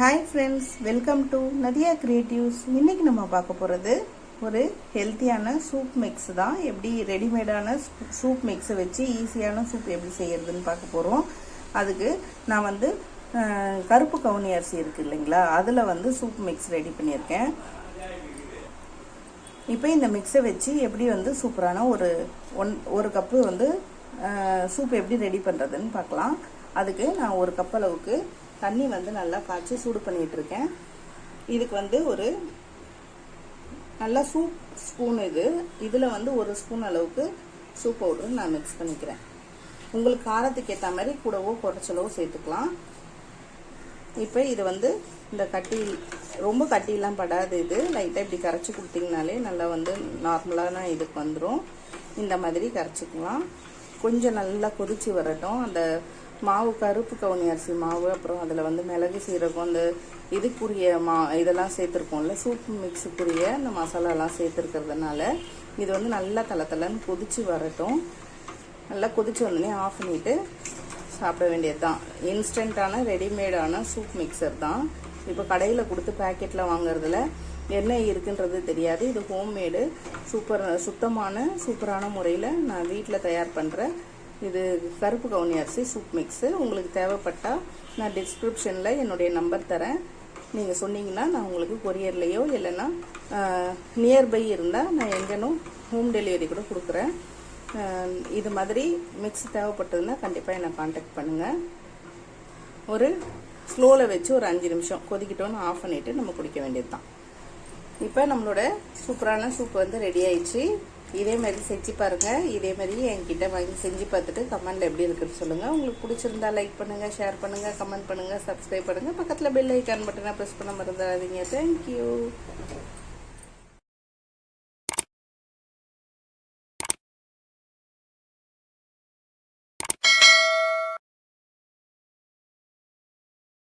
Hi friends welcome to Nadiya creatives இன்றைக்கி நம்ம பார்க்க போகிறது ஒரு ஹெல்த்தியான சூப் மிக்ஸ் தான். எப்படி ரெடிமேடான சூப் மிக்ஸை வச்சு ஈஸியான சூப் எப்படி செய்கிறதுன்னு பார்க்க போகிறோம் அதுக்கு நான் வந்து கருப்பு கவுனி அரிசி இருக்குது இல்லைங்களா? அதில் வந்து சூப் மிக்ஸ் ரெடி பண்ணியிருக்கேன். இப்போ இந்த மிக்ஸை வச்சு எப்படி வந்து சூப்பரான ஒரு ஒன் ஒரு கப்பு வந்து சூப் எப்படி ரெடி பண்ணுறதுன்னு பார்க்கலாம். அதுக்கு நான் ஒரு கப் அளவுக்கு தண்ணி வந்து நல்லா காய்ச்சி சூடு பண்ணிட்டு இருக்கேன் இதுக்கு வந்து ஒரு நல்லா சூப் ஸ்பூன் இது. இதில் வந்து ஒரு ஸ்பூன் அளவுக்கு சூப் பவுடர் நான் மிக்ஸ் பண்ணிக்கிறேன். உங்களுக்கு காரத்துக்கு ஏற்ற மாதிரி கூடவோ குறைச்சலவோ சேர்த்துக்கலாம். இப்போ இது வந்து இந்த கட்டி ரொம்ப கட்டிலாம் படாது இது. லைட்டாக இப்படி கரைச்சி கொடுத்தீங்கனாலே நல்லா வந்து நார்மலான இதுக்கு வந்துடும் இந்த மாதிரி கரைச்சிக்கலாம். கொஞ்சம் நல்லா கொதிச்சு வரட்டும். அந்த மாவு கருப்பு கவுனி அரிசி மாவு அப்புறம் அதில் வந்து மிளகு சீரகம் அந்த இதுக்குரிய மா இதெல்லாம் சேர்த்துருக்கோம்ல சூப் மிக்ஸுக்குரிய இந்த மசாலாலாம் சேர்த்துருக்கிறதுனால இது வந்து நல்லா தளத்தலன்னு கொதித்து வரட்டும். நல்லா கொதிச்சு வந்தோடனே ஆஃப் பண்ணிவிட்டு சாப்பிட வேண்டியது தான் இன்ஸ்டண்ட்டான ரெடிமேடான சூப் மிக்சர் தான். இப்போ கடையில் கொடுத்து பேக்கெட்டில் வாங்குறதுல என்ன இருக்குன்றது தெரியாது. இது ஹோம்மேடு சூப்பர் சுத்தமான சூப்பரான முறையில் நான் வீட்டில் தயார் பண்ணுற இது கருப்பு கவுனி அரிசி சூப் மிக்ஸு உங்களுக்கு தேவைப்பட்டால் நான் டிஸ்கிரிப்ஷனில் என்னுடைய நம்பர் தரேன். நீங்கள் சொன்னீங்கன்னா நான் உங்களுக்கு கொரியர்லேயோ இல்லைன்னா நியர்பை இருந்தால் நான் எங்கேனும் ஹோம் டெலிவரி கூட கொடுக்குறேன். இது மாதிரி மிக்ஸ் தேவைப்பட்டதுன்னா கண்டிப்பாக என்னை காண்டாக்ட் பண்ணுங்கள் ஒரு ஸ்லோவில் வச்சு ஒரு அஞ்சு நிமிஷம் கொதிக்கிட்டோன்னு ஆஃப் பண்ணிவிட்டு நம்ம குடிக்க வேண்டியது தான் இப்போ நம்மளோட சூப்பரான சூப் வந்து ரெடி ஆயிடுச்சு. இதே மாதிரி செஞ்சு பாருங்கள் இதே மாதிரி என்கிட்ட வாங்கி செஞ்சு பார்த்துட்டு கமெண்டில் எப்படி இருக்குன்னு சொல்லுங்கள் உங்களுக்கு பிடிச்சிருந்தா லைக் பண்ணுங்கள் ஷேர் பண்ணுங்கள் கமெண்ட் பண்ணுங்கள் சப்ஸ்கிரைப் பண்ணுங்கள் பக்கத்தில் பெல் ஐக்கான் பட்டனை ப்ரெஸ் பண்ண மறந்துடாதீங்க. தேங்க்யூ